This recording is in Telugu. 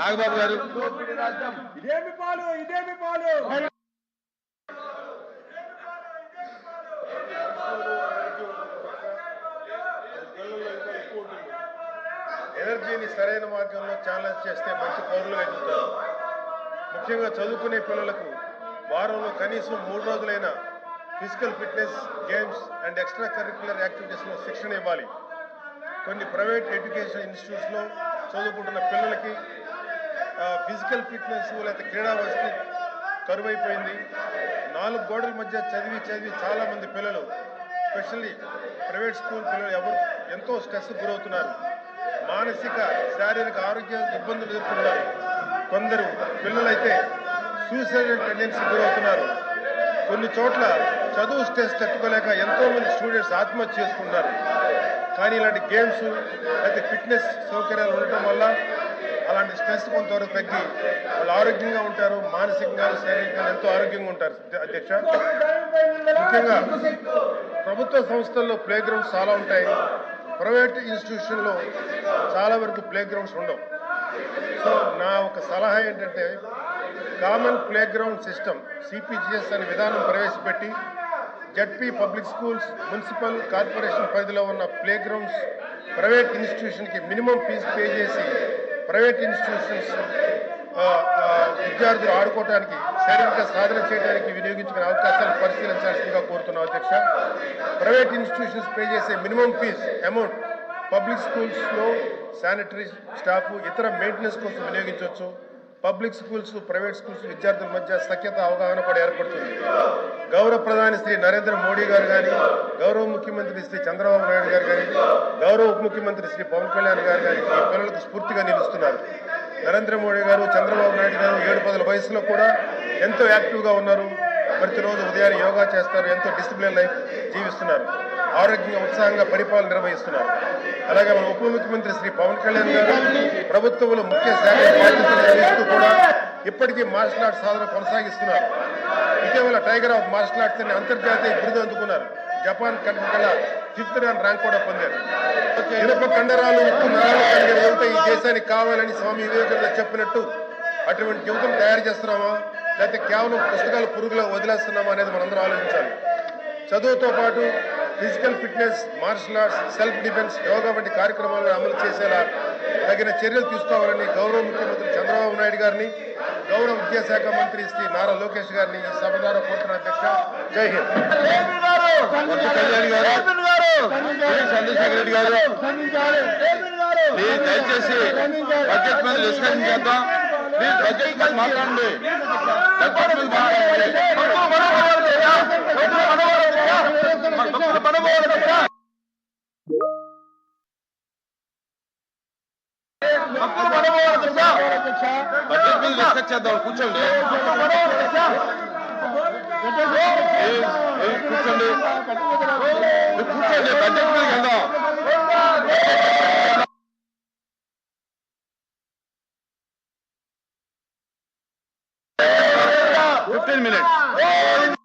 నాగబాబు గారు. ఇదేమి పాలు ఇదేమి పాలు? ఎనర్జీని సరైన మార్గంలో ఛాలెంజ్ చేస్తే మంచి పౌరులు ఎదుగుతారు ముఖ్యంగా చదువుకునే పిల్లలకు వారంలో కనీసం మూడు రోజులైన physical fitness games and extra curricular యాక్టివిటీస్లో శిక్షణ ఇవ్వాలి. కొన్ని ప్రైవేట్ ఎడ్యుకేషన్ ఇన్స్టిట్యూట్స్లో చదువుకుంటున్న పిల్లలకి ఫిజికల్ ఫిట్నెస్ లేకపోతే క్రీడా వసతి కరువైపోయింది. నాలుగు గోడల మధ్య చదివి చదివి చాలామంది పిల్లలు స్పెషల్లీ ప్రైవేట్ స్కూల్ పిల్లలు ఎవరు ఎంతో స్ట్రెస్ గురవుతున్నారు. మానసిక శారీరక ఆరోగ్య ఇబ్బందులు ఎదుర్కొన్నారు కొందరు పిల్లలైతే సూసైడల్ టెండెన్సీ గురవుతున్నారు. కొన్ని చోట్ల చదువు స్ట్రెస్ తట్టుకోలేక ఎంతో మంది స్టూడెంట్స్ ఆత్మహత్య చేసుకుంటున్నారు. కానీ ఇలాంటి గేమ్స్ అయితే ఫిట్నెస్ సౌకర్యాలు ఉండటం వల్ల అలాంటి స్ట్రెస్ కొంతవరకు తగ్గి వాళ్ళు ఆరోగ్యంగా ఉంటారు మానసికంగా శారీరకంగా ఎంతో ఆరోగ్యంగా ఉంటారు. అధ్యక్ష ముఖ్యంగా ప్రభుత్వ సంస్థల్లో ప్లే గ్రౌండ్స్ చాలా ఉంటాయి. ప్రైవేట్ ఇన్స్టిట్యూషన్లో చాలా వరకు ప్లే గ్రౌండ్స్ ఉండవు. సో నా ఒక సలహా ఏంటంటే common play ground system CPGS అనే విధానం ప్రవేశపెట్టి ZP public schools municipal corporation పరిధిలో ఉన్న ప్లే గ్రౌండ్స్ ప్రైవేట్ ఇన్స్టిట్యూషన్కి మినిమం ఫీజు పే చేసి ప్రైవేట్ ఇన్స్టిట్యూషన్స్ విద్యార్థులు ఆడుకోవడానికి శారీరక సాధన చేయడానికి వినియోగించుకునే అవకాశాలు పరిశీలించాల్సిందిగా కోరుతున్నాం అధ్యక్ష. ప్రైవేట్ ఇన్స్టిట్యూషన్స్ పే చేసే మినిమం ఫీజ్ అమౌంట్ పబ్లిక్ స్కూల్స్లో శానిటరీ స్టాఫ్ ఇతర మెయింటెనెన్స్ కోసం వినియోగించవచ్చు. పబ్లిక్ స్కూల్స్ ప్రైవేట్ స్కూల్స్ విద్యార్థుల మధ్య సఖ్యత అవగాహన కూడా ఏర్పడుతుంది. గౌరవ ప్రధాని శ్రీ నరేంద్ర మోడీ గారు కానీ గౌరవ ముఖ్యమంత్రి శ్రీ చంద్రబాబు నాయుడు గారు కానీ గౌరవ ఉప ముఖ్యమంత్రి శ్రీ పవన్ కళ్యాణ్ గారు కానీ ఈ పిల్లలకు స్ఫూర్తిగా నిలుస్తున్నారు. నరేంద్ర మోడీ గారు చంద్రబాబు నాయుడు గారు ఏడు పదుల వయసులో కూడా ఎంతో యాక్టివ్గా ఉన్నారు. ప్రతిరోజు ఉదయాన్నే యోగా చేస్తారు ఎంతో డిసిప్లిన్ లైఫ్ జీవిస్తున్నారు. ఆరోగ్యంగా ఉత్సాహంగా పరిపాలన నిర్వహిస్తున్నారు. అలాగే మన ఉప ముఖ్యమంత్రి శ్రీ పవన్ కళ్యాణ్ గారు ప్రభుత్వంలో ముఖ్య శాఖ బాధ్యతలు నిర్వహిస్తూ కూడా ఇప్పటికీ మార్షల్ ఆర్ట్స్ సాధన కొనసాగిస్తున్నారు. ఇటీవల టైగర్ ఆఫ్ మార్షల్ ఆర్ట్స్ అని అంతర్జాతీయ బిరుదు అందుకున్నారు. జపాన్ కల్లా ఫిఫ్త్ ర్యాంక్ కూడా పొందారు. ఇనుప కండరాలు ఉక్కు నరాలు కలిగిన యువత ఈ దేశానికి కావాలని స్వామి వివేకానంద చెప్పినట్టు అటువంటి యువతను తయారు చేస్తున్నామా? లేకపోతే కేవలం పుస్తకాలు పురుగులో వదిలేస్తున్నామా అనేది మనందరం ఆలోచించాలి. చదువుతో పాటు physical fitness martial arts self defence yoga వంటి కార్యక్రమాలను అమలు చేసేలా తగిన చర్యలు తీసుకోవాలని గౌరవ ముఖ్యమంత్రి చంద్రబాబు నాయుడు గారిని గౌరవ విద్యాశాఖ మంత్రి శ్రీ నారా లోకేష్ గారిని ఈ సభ ద్వారా కోరుతున్న అధ్యక్ష జై హింద్. చంద్రశేఖర్ రెడ్డి గారు! దయచేసి బడ్జెట్ మీద డిస్కషన్ చేద్దాం. ప్లీజ్ బడ్జెట్ మీద మాట్లాడండి. But it will be structured on Kuchande. Is is Kuchande? The Kuchande, but it will Ganda. Fifteen minutes.